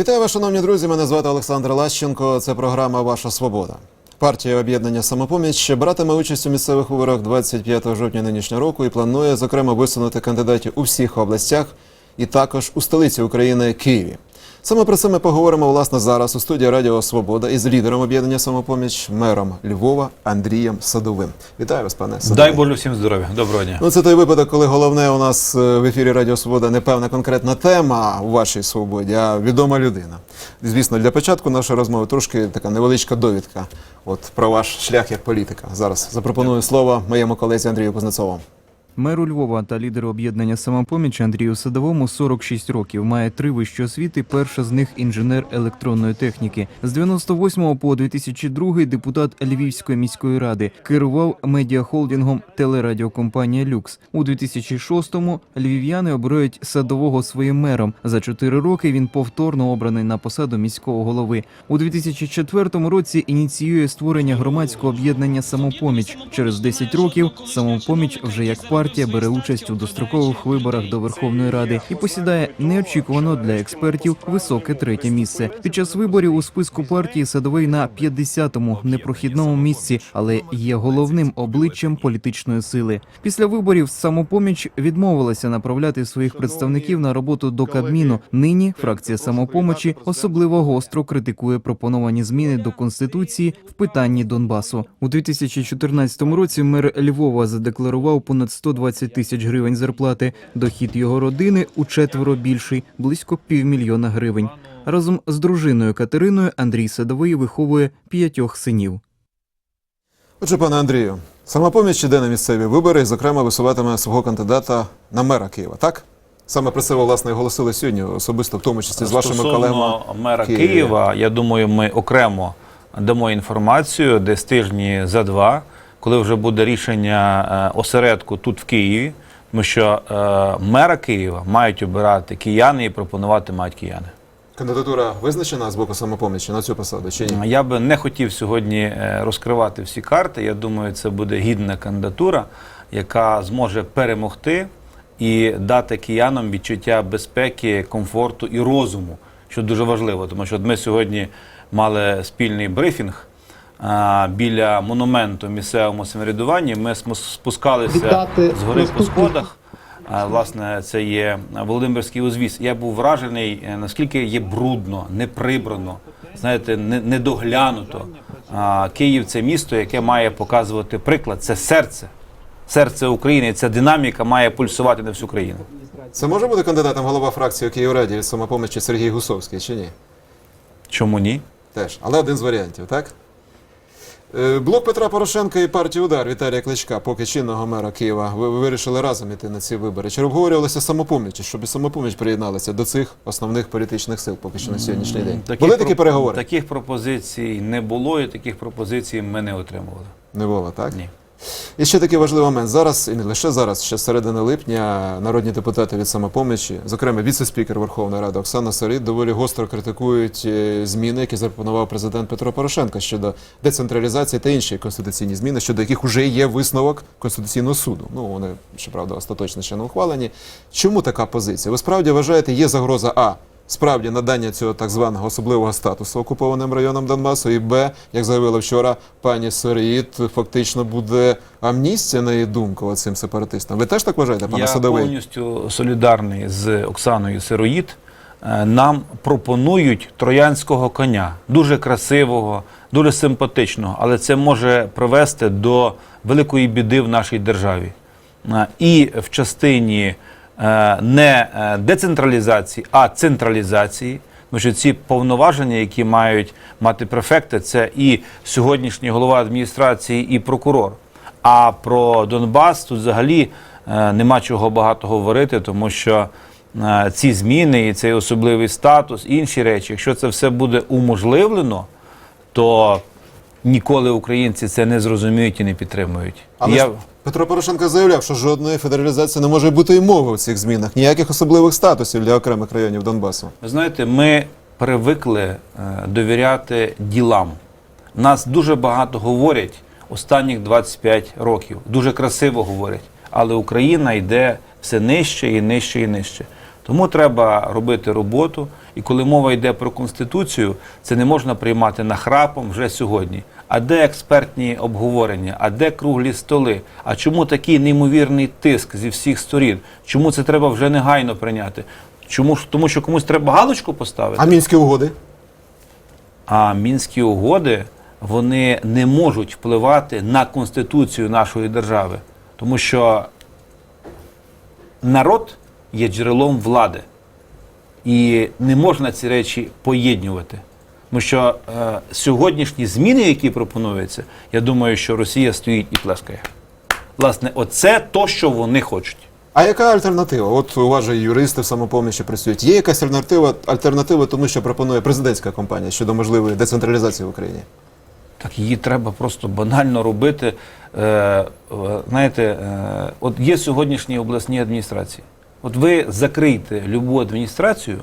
Вітаю вас, шановні друзі. Мене звати Олександр Лащенко. Це програма Ваша Свобода. Партія об'єднання самопоміч братиме участь у місцевих виборах 25 жовтня нинішнього року і планує зокрема висунути кандидатів у всіх областях і також у столиці України Києві. Саме про це ми поговоримо власне зараз у студії Радіо Свобода із лідером об'єднання самопоміч, мером Львова Андрієм Садовим. Вітаю вас, пане Садовий. Дай Боже всім здоров'я. Доброго дня. Ну, це той випадок, коли головне у нас е, в ефірі Радіо Свобода не певна конкретна тема у вашій свободі, а відома людина. Звісно, для початку нашої розмови трошки така невеличка довідка от, про ваш шлях як політика. Зараз запропоную слово моєму колезі Андрію Кузнецову. Меру Львова та лідеру об'єднання самопоміч Андрію Садовому 46 років. Має три вищі освіти. Перша з них інженер електронної техніки. З 98 по 2002 депутат Львівської міської ради керував медіахолдингом телерадіокомпанія Люкс. У 2006-му львів'яни обирають садового своїм мером. За чотири роки він повторно обраний на посаду міського голови. У 2004 році ініціює створення громадського об'єднання самопоміч. Через 10 років самопоміч вже як партія бере участь у дострокових виборах до Верховної Ради і посідає неочікувано для експертів високе третє місце. Під час виборів у списку партії садовий на 50-му непрохідному місці, але є головним обличчям політичної сили. Після виборів самопоміч відмовилася направляти своїх представників на роботу до Кабміну. Нині фракція самопомочі особливо гостро критикує пропоновані зміни до конституції в питанні Донбасу. У 2014 році мер Львова задекларував понад 120 тисяч гривень зарплати. Дохід його родини у четверо більший близько півмільйона гривень. Разом з дружиною Катериною Андрій Садовий виховує п'ятьох синів. Отже, пане Андрію, самопоміч іде на місцеві вибори і, зокрема, висуватиме свого кандидата на мера Києва, так? Саме про це ви, власне, і оголосили сьогодні, особисто в тому числі з вашими Стосовно колегами. мера Києві. Києва, я думаю, ми окремо дамо інформацію десь тижні за два, коли вже буде рішення е, осередку тут в Києві, тому що е, мера Києва мають обирати кияни і пропонувати мають кияни. Кандидатура визначена з боку самопомічі на цю посаду чи ні? Я би не хотів сьогодні е, розкривати всі карти. Я думаю, це буде гідна кандидатура, яка зможе перемогти і дати киянам відчуття безпеки, комфорту і розуму, що дуже важливо, тому що ми сьогодні мали спільний брифінг. Біля монументу місцевому самоврядуванні ми спускалися з гори по сходах. Власне, це є Володимирський узвіз. Я був вражений, е, наскільки є брудно, неприбрано, знаєте, не- недоглянуто. Київ це місто, яке має показувати приклад. Це серце, серце України. І Ця динаміка має пульсувати на всю країну. Це може бути кандидатом голова фракції у Київраді від самопомічі Сергій Гусовський чи ні? Чому ні? Теж, але один з варіантів, так? Е, Блок Петра Порошенка і партії Удар Віталія Кличка, поки чинного мера Києва, ви, ви вирішили разом іти на ці вибори. Чи обговорювалися самопоміч, щоб і самопоміч приєдналася до цих основних політичних сил, поки що на сьогоднішній день? Були такі переговори? Таких пропозицій не було, і таких пропозицій ми не отримували. Не було, так? Ні. І ще такий важливий момент. Зараз, і не лише зараз, ще з середини липня, народні депутати від самопомічі, зокрема віце-спікер Верховної Ради Оксана Сарит, доволі гостро критикують е, зміни, які запропонував президент Петро Порошенко щодо децентралізації та інші конституційні зміни, щодо яких вже є висновок Конституційного суду. Ну вони щоправда остаточно ще не ухвалені. Чому така позиція? Ви справді вважаєте, є загроза А. Справді надання цього так званого особливого статусу окупованим районам Донбасу, і Б, як заявила вчора пані Соріт, фактично буде амністія на її думку цим сепаратистам. Ви теж так вважаєте, пане Я Садовий? повністю солідарний з Оксаною Сироїд. Е, Нам пропонують троянського коня, дуже красивого, дуже симпатичного, але це може привести до великої біди в нашій державі. Е, І в частині не е, децентралізації, а централізації. Тому що ці повноваження, які мають мати префекти, це і сьогоднішній голова адміністрації, і прокурор. А про Донбас тут взагалі е, нема чого багато говорити, тому що е, ці зміни і цей особливий статус, і інші речі, якщо це все буде уможливлено, то ніколи українці це не зрозуміють і не підтримують. Але ж Петро Порошенко заявляв, що жодної федералізації не може бути і мови у цих змінах, ніяких особливих статусів для окремих районів Донбасу. Ви знаєте, ми привикли е, довіряти ділам. Нас дуже багато говорять останніх 25 років. Дуже красиво говорять. Але Україна йде все нижче і нижче і нижче. Тому треба робити роботу. І коли мова йде про конституцію, це не можна приймати нахрапом вже сьогодні. А де експертні обговорення? А де круглі столи? А чому такий неймовірний тиск зі всіх сторін? Чому це треба вже негайно прийняти? Чому тому, що комусь треба галочку поставити? А мінські угоди? А мінські угоди вони не можуть впливати на конституцію нашої держави, тому що народ є джерелом влади, і не можна ці речі поєднувати. Тому що е, сьогоднішні зміни, які пропонуються, я думаю, що Росія стоїть і плескає. Власне, оце то, що вони хочуть. А яка альтернатива? От у вас же юристи в самопомічі працюють. Є якась альтернатива, альтернатива тому, що пропонує президентська кампанія щодо можливої децентралізації в Україні? Так її треба просто банально робити. Е, е, знаєте, е, от є сьогоднішні обласні адміністрації. От ви закрийте любу адміністрацію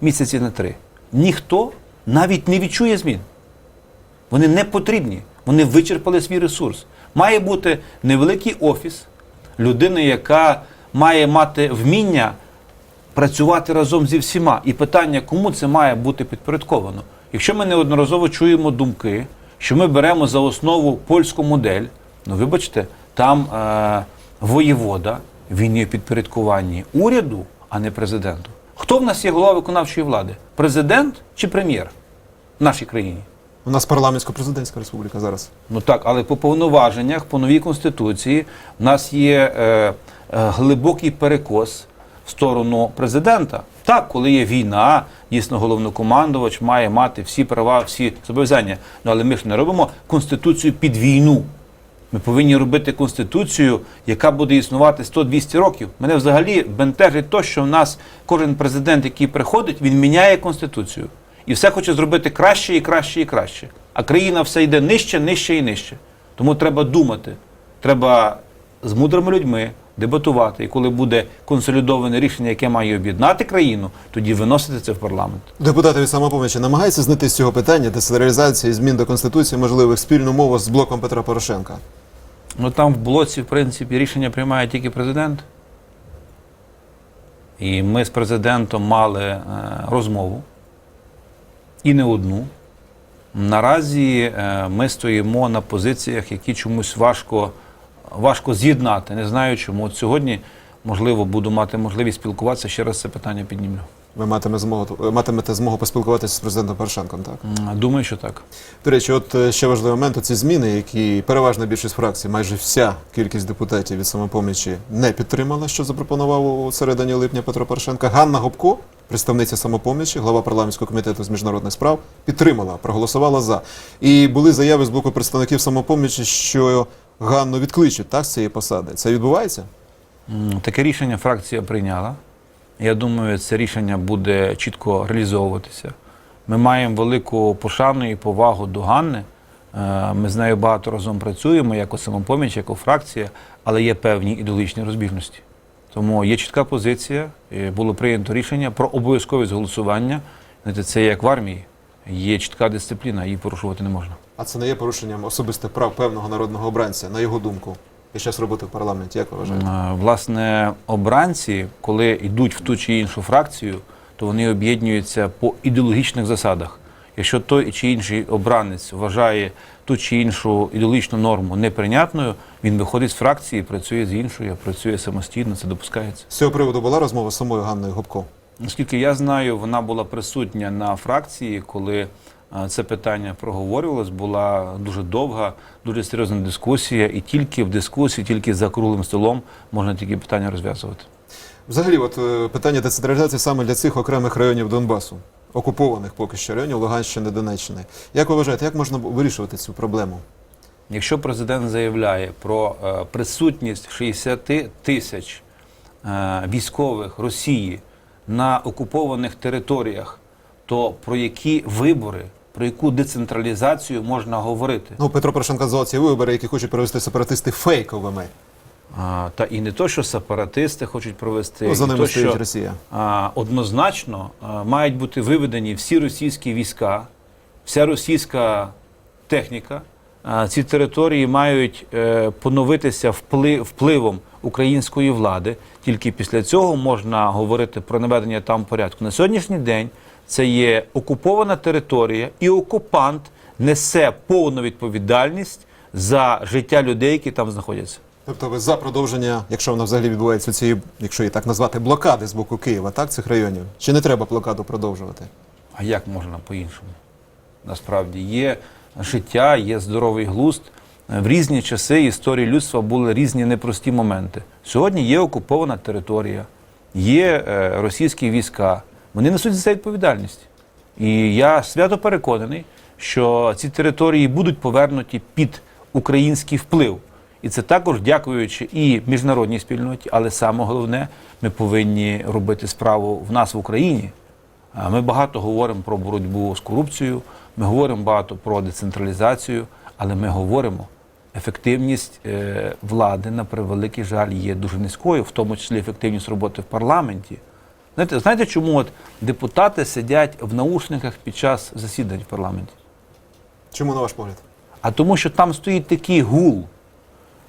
місяці на три. Ніхто навіть не відчує змін. Вони не потрібні. Вони вичерпали свій ресурс. Має бути невеликий офіс людини, яка має мати вміння працювати разом зі всіма. І питання, кому це має бути підпорядковано. Якщо ми неодноразово чуємо думки, що ми беремо за основу польську модель, ну вибачте, там е, воєвода, він є підпорядкуванні уряду, а не президенту. Хто в нас є голова виконавчої влади? Президент чи прем'єр в нашій країні? У нас парламентсько-президентська республіка зараз. Ну так, але по повноваженнях, по новій конституції, в нас є е, е, глибокий перекос в сторону президента. Так, коли є війна, дійсно головнокомандувач має мати всі права, всі зобов'язання. Ну але ми ж не робимо конституцію під війну. Ми повинні робити конституцію, яка буде існувати 100-200 років. Мене взагалі бентежить то, що в нас кожен президент, який приходить, він міняє конституцію. І все хоче зробити краще і краще і краще. А країна все йде нижче, нижче і нижче. Тому треба думати. Треба з мудрими людьми дебатувати. І коли буде консолідоване рішення, яке має об'єднати країну, тоді виносити це в парламент. Депутати від самопомічі намагаються знайти з цього питання децентралізації змін до конституції можливих спільну мову з блоком Петра Порошенка. Ну там в блоці, в принципі, рішення приймає тільки президент. І ми з президентом мали е, розмову. І не одну. Наразі е, ми стоїмо на позиціях, які чомусь важко, важко з'єднати. Не знаю чому. От сьогодні, можливо, буду мати можливість спілкуватися, ще раз це питання піднімлю. Ви матиме змогу, матимете змогу поспілкуватися з президентом Порошенком, так? Думаю, що так. До речі, от е, ще важливий момент, ці зміни, які переважна більшість фракцій, майже вся кількість депутатів від самопомічі не підтримала, що запропонував у середині липня Петро Порошенка. Ганна Гопко, представниця самопомічі, глава парламентського комітету з міжнародних справ, підтримала, проголосувала за. І були заяви з боку представників самопомічі, що Ганну відкличуть так з цієї посади. Це відбувається? Таке рішення фракція прийняла. Я думаю, це рішення буде чітко реалізовуватися. Ми маємо велику пошану і повагу до Ганни. Е, Ми з нею багато разом працюємо, як у самопоміч, як у фракція, але є певні ідеологічні розбіжності. Тому є чітка позиція, було прийнято рішення про обов'язковість голосування. Це як в армії. Є чітка дисципліна, її порушувати не можна. А це не є порушенням особистих прав певного народного обранця, на його думку, під час роботи в парламенті. Як ви вважаєте? Е, Власне, обранці, коли йдуть в ту чи іншу фракцію, то вони об'єднуються по ідеологічних засадах. Якщо той чи інший обранець вважає ту чи іншу ідеологічну норму неприйнятною, він виходить з фракції, працює з іншою, працює самостійно, це допускається. З цього приводу була розмова з самою Ганною Гопко. Наскільки я знаю, вона була присутня на фракції, коли це питання проговорювалось. Була дуже довга, дуже серйозна дискусія, і тільки в дискусії, тільки за круглим столом можна такі питання розв'язувати. Взагалі, от е, питання децентралізації саме для цих окремих районів Донбасу, окупованих поки що районів Луганщини, Донеччини. Як ви вважаєте, як можна вирішувати цю проблему? Якщо президент заявляє про е, присутність 60 тисяч е, військових Росії на окупованих територіях, то про які вибори, про яку децентралізацію можна говорити? Ну, Петро Порошенко назвав ці вибори, які хочуть провести сепаратисти фейковими. А, та і не то, що сепаратисти хочуть провести, Ну, за ними то, що Росія. а, однозначно а, мають бути виведені всі російські війська, вся російська техніка. А, ці території мають е, поновитися вплив, впливом української влади. Тільки після цього можна говорити про наведення там порядку. На сьогоднішній день це є окупована територія, і окупант несе повну відповідальність за життя людей, які там знаходяться. Тобто ви за продовження, якщо воно взагалі відбувається цієї, якщо її так назвати, блокади з боку Києва, так, цих районів? Чи не треба блокаду продовжувати? А як можна по-іншому? Насправді є життя, є здоровий глузд. В різні часи історії людства були різні непрості моменти. Сьогодні є окупована територія, є е, російські війська. Вони несуть за це відповідальність. І я свято переконаний, що ці території будуть повернуті під український вплив. І це також дякуючи і міжнародній спільноті, але саме головне, ми повинні робити справу в нас в Україні. Ми багато говоримо про боротьбу з корупцією, ми говоримо багато про децентралізацію, але ми говоримо, ефективність е, влади, на превеликий жаль, є дуже низькою, в тому числі ефективність роботи в парламенті. Знаєте, знаєте, чому от депутати сидять в наушниках під час засідань в парламенті? Чому на ваш погляд? А тому, що там стоїть такий гул,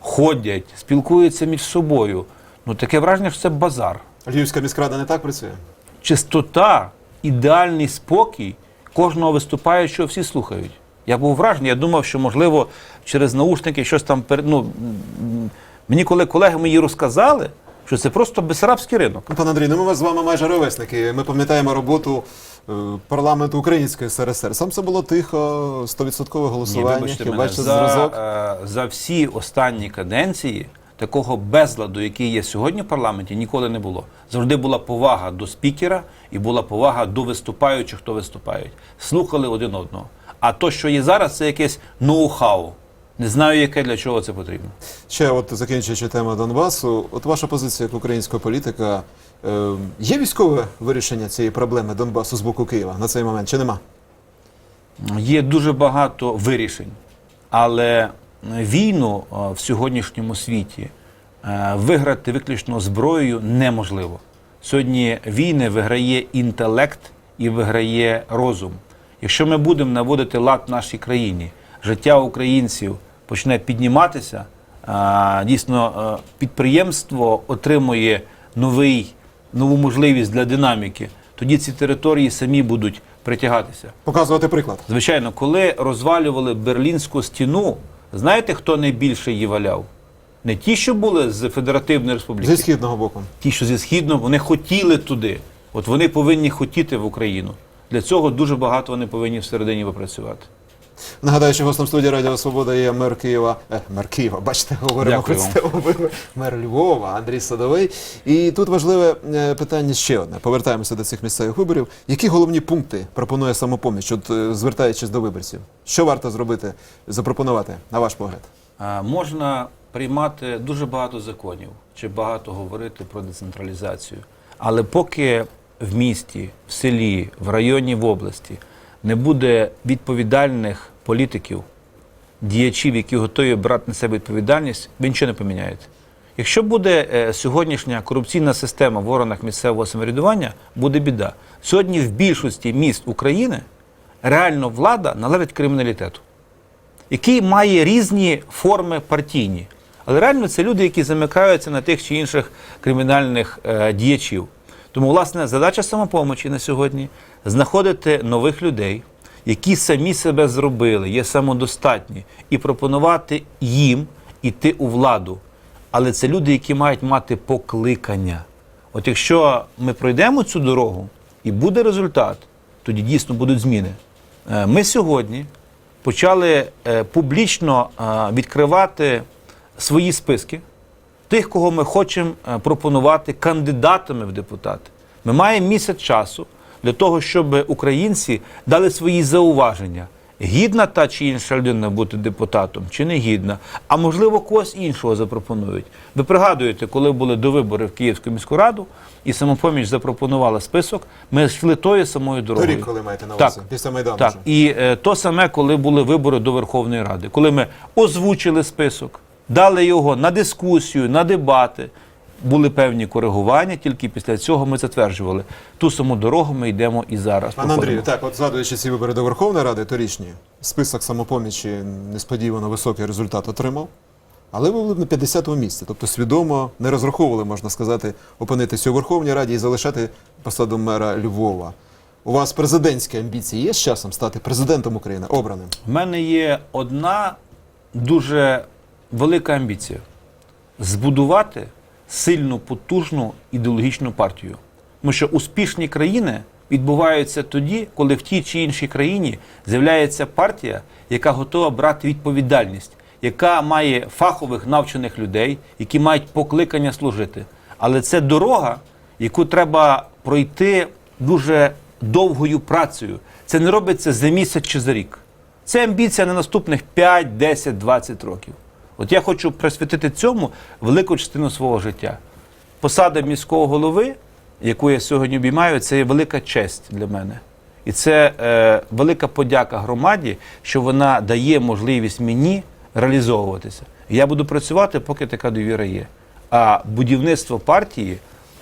ходять, спілкуються між собою. Ну таке враження, що це базар. Львівська міськрада не так працює? чистота, ідеальний спокій кожного виступаючого всі слухають. Я був вражений, я думав, що можливо через наушники щось там. Ну, мені коли колеги мої розказали, що це просто безрабський ринок. Ну, Пан Андрій, ну ми з вами майже ровесники. Ми пам'ятаємо роботу е, парламенту Української СРСР. Сам це було тихо, 100% Ні, голосування. вибачте Хіба мене, що за, зразок? е, за всі останні каденції такого безладу, який є сьогодні в парламенті, ніколи не було. Завжди була повага до спікера і була повага до виступаючих, хто виступають. Слухали один одного. А то, що є зараз, це якесь ноу-хау. Не знаю, яке для чого це потрібно. Ще от закінчуючи тему Донбасу, от ваша позиція як українського політика. Е, є військове вирішення цієї проблеми Донбасу з боку Києва на цей момент, чи нема? Є дуже багато вирішень, але війну е, в сьогоднішньому світі е, виграти виключно зброєю неможливо. Сьогодні війни виграє інтелект і виграє розум. Якщо ми будемо наводити лад в нашій країні, життя українців почне підніматися, е, дійсно е, підприємство отримує новий, нову можливість для динаміки, тоді ці території самі будуть притягатися. Показувати приклад. Звичайно, коли розвалювали Берлінську стіну, знаєте, хто найбільше її валяв? Не ті, що були з Федеративної Республіки, Зі східного боку. ті, що зі Східного, вони хотіли туди. От вони повинні хотіти в Україну. Для цього дуже багато вони повинні всередині попрацювати. Нагадаю, що гостем студії Радіо Свобода є мер Києва. Е, мер Києва, бачите, говоримо вам. представимо мер Львова Андрій Садовий. І тут важливе е, питання ще одне. Повертаємося до цих місцевих виборів. Які головні пункти пропонує самопоміч, от е, звертаючись до виборців? Що варто зробити, запропонувати, на ваш погляд? А, Можна приймати дуже багато законів чи багато говорити про децентралізацію. Але поки в місті, в селі, в районі, в області не буде відповідальних політиків, діячів, які готові брати на себе відповідальність, ви нічого не поміняєте. Якщо буде е, сьогоднішня корупційна система в органах місцевого самоврядування, буде біда. Сьогодні в більшості міст України реально влада належить криміналітету який має різні форми партійні. Але реально це люди, які замикаються на тих чи інших кримінальних е, діячів. Тому, власне, задача самопомочі на сьогодні знаходити нових людей, які самі себе зробили, є самодостатні, і пропонувати їм іти у владу. Але це люди, які мають мати покликання. От якщо ми пройдемо цю дорогу і буде результат, тоді дійсно будуть зміни. Е, Ми сьогодні почали е, публічно е, відкривати свої списки тих, кого ми хочемо е, пропонувати кандидатами в депутати. Ми маємо місяць часу для того, щоб українці дали свої зауваження. Гідна та чи інша людина бути депутатом, чи не гідна, а можливо когось іншого запропонують. Ви пригадуєте, коли були до виборів в Київську міську раду, і самопоміч запропонувала список, ми йшли тою самою дорогою. Торік, коли маєте на увазі, після Майдану Так, і е, то саме, коли були вибори до Верховної Ради, коли ми озвучили список, дали його на дискусію, на дебати. Були певні коригування, тільки після цього ми затверджували. Ту саму дорогу ми йдемо і зараз. Пан проходимо. Андрію, так, от згадуючи ці вибори до Верховної Ради торічні, список самопомічі несподівано високий результат отримав. Але ви були на 50-му місці, тобто свідомо не розраховували, можна сказати, опинитися у Верховній Раді і залишати посаду мера Львова. У вас президентські амбіції є з часом стати президентом України обраним? У мене є одна дуже велика амбіція збудувати сильну, потужну ідеологічну партію. Тому що успішні країни відбуваються тоді, коли в тій чи іншій країні з'являється партія, яка готова брати відповідальність, яка має фахових навчених людей, які мають покликання служити. Але це дорога, яку треба пройти дуже довгою працею. Це не робиться за місяць чи за рік. Це амбіція на наступних 5, 10, 20 років. От я хочу присвятити цьому велику частину свого життя. Посада міського голови, яку я сьогодні обіймаю, це є велика честь для мене. І це е, велика подяка громаді, що вона дає можливість мені реалізовуватися. Я буду працювати, поки така довіра є. А будівництво партії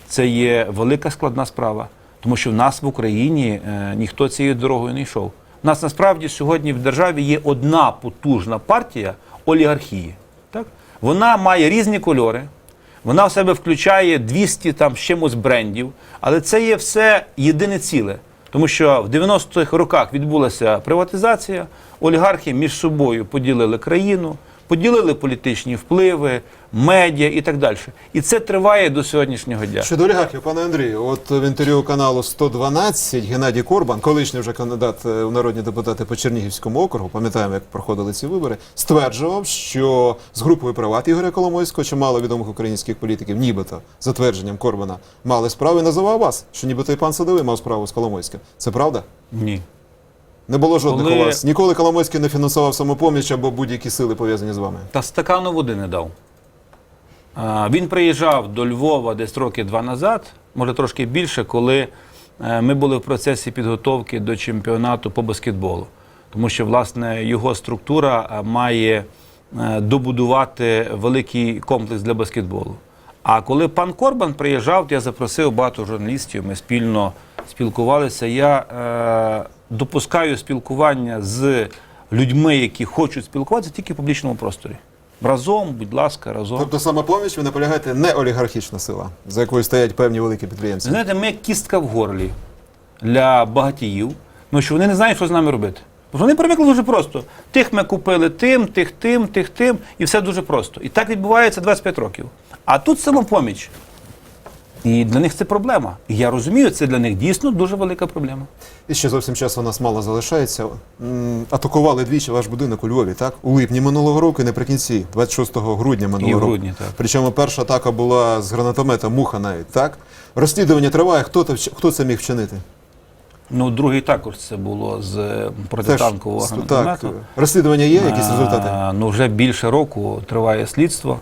це є велика складна справа, тому що в нас в Україні е, ніхто цією дорогою не йшов. У нас насправді сьогодні в державі є одна потужна партія олігархії. Вона має різні кольори, вона в себе включає 200 там з чимось брендів, але це є все єдине ціле. Тому що в 90-х роках відбулася приватизація, олігархи між собою поділили країну, поділили політичні впливи, медіа і так далі. І це триває до сьогоднішнього дня. Щодо олігархів, пане Андрію, от в інтерв'ю каналу 112 Геннадій Корбан, колишній вже кандидат е, у народні депутати по Чернігівському округу, пам'ятаємо, як проходили ці вибори, стверджував, що з групою приват Ігоря Коломойського, чимало відомих українських політиків, нібито за твердженням Корбана, мали справу і називав вас, що нібито і пан Садовий мав справу з Коломойським. Це правда? Ні. Не було жодних Коли- у вас. Ніколи Коломойський не фінансував самопоміч або будь-які сили пов'язані з вами. Та стакану води не дав. А, Він приїжджав до Львова десь роки два назад, може трошки більше, коли е, ми були в процесі підготовки до чемпіонату по баскетболу. Тому що, власне, його структура е, має е, добудувати великий комплекс для баскетболу. А коли пан Корбан приїжджав, я запросив багато журналістів, ми спільно спілкувалися. Я е, допускаю спілкування з людьми, які хочуть спілкуватися тільки в публічному просторі. Разом, будь ласка, разом. Тобто самопоміч, ви наполягаєте, не олігархічна сила, за якою стоять певні великі підприємці. Знаєте, ми як кістка в горлі для багатіїв, тому що вони не знають, що з нами робити. Бо вони привикли дуже просто. Тих ми купили тим, тих тим, тих тим, і все дуже просто. І так відбувається 25 років. А тут самопоміч. І для них це проблема. І я розумію, це для них дійсно дуже велика проблема. І ще зовсім часу у нас мало залишається. М, Атакували двічі ваш будинок у Львові, так? У липні минулого року і наприкінці, 26 грудня минулого І в року. грудні, так. Причому перша атака була з гранатомета Муха навіть, так? Розслідування триває. Хто, то вч- хто це міг вчинити? Ну, другий також це було з е, протитанкового Теж, так, розслідування є, якісь результати? А, Ну, вже більше року триває слідство.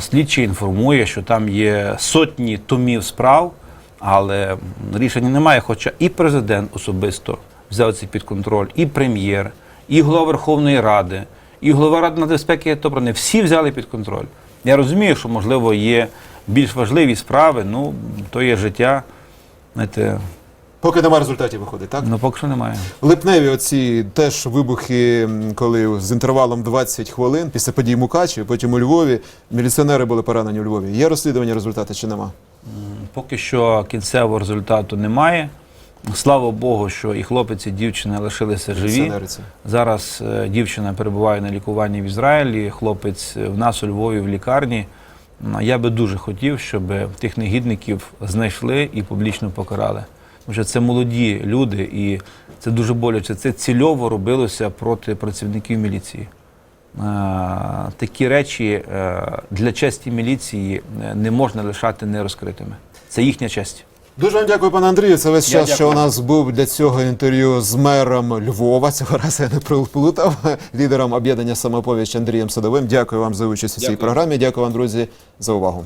Слідчий інформує, що там є сотні томів справ, але рішення немає. Хоча і президент особисто взяв це під контроль, і прем'єр, і голова Верховної Ради, і голова Ради нацбезпеки та оборони. Всі взяли під контроль. Я розумію, що можливо є більш важливі справи, ну то є життя. Знаєте, Поки немає результатів виходить, так? ну поки що немає. Липневі оці теж вибухи, коли з інтервалом 20 хвилин після подій Мукачеві, потім у Львові, міліціонери були поранені у Львові. Є розслідування результати чи нема? Поки що кінцевого результату немає. Слава Богу, що і хлопець, і дівчина лишилися живі. Зараз е, дівчина перебуває на лікуванні в Ізраїлі, хлопець е, в нас у Львові в лікарні. Я би дуже хотів, щоб тих негідників знайшли і публічно покарали. Тому що це молоді люди, і це дуже боляче. Це цільово робилося проти працівників міліції. Такі речі е, для честі міліції е, не можна лишати нерозкритими. Це їхня честь. Дуже вам дякую, пане Андрію. Це весь Я час, що у нас був для цього інтерв'ю з мером Львова. Цього разу я не приплутав, лідером об'єднання самопоміч Андрієм Садовим. Дякую вам за участь у цій програмі. Дякую вам, друзі, за увагу.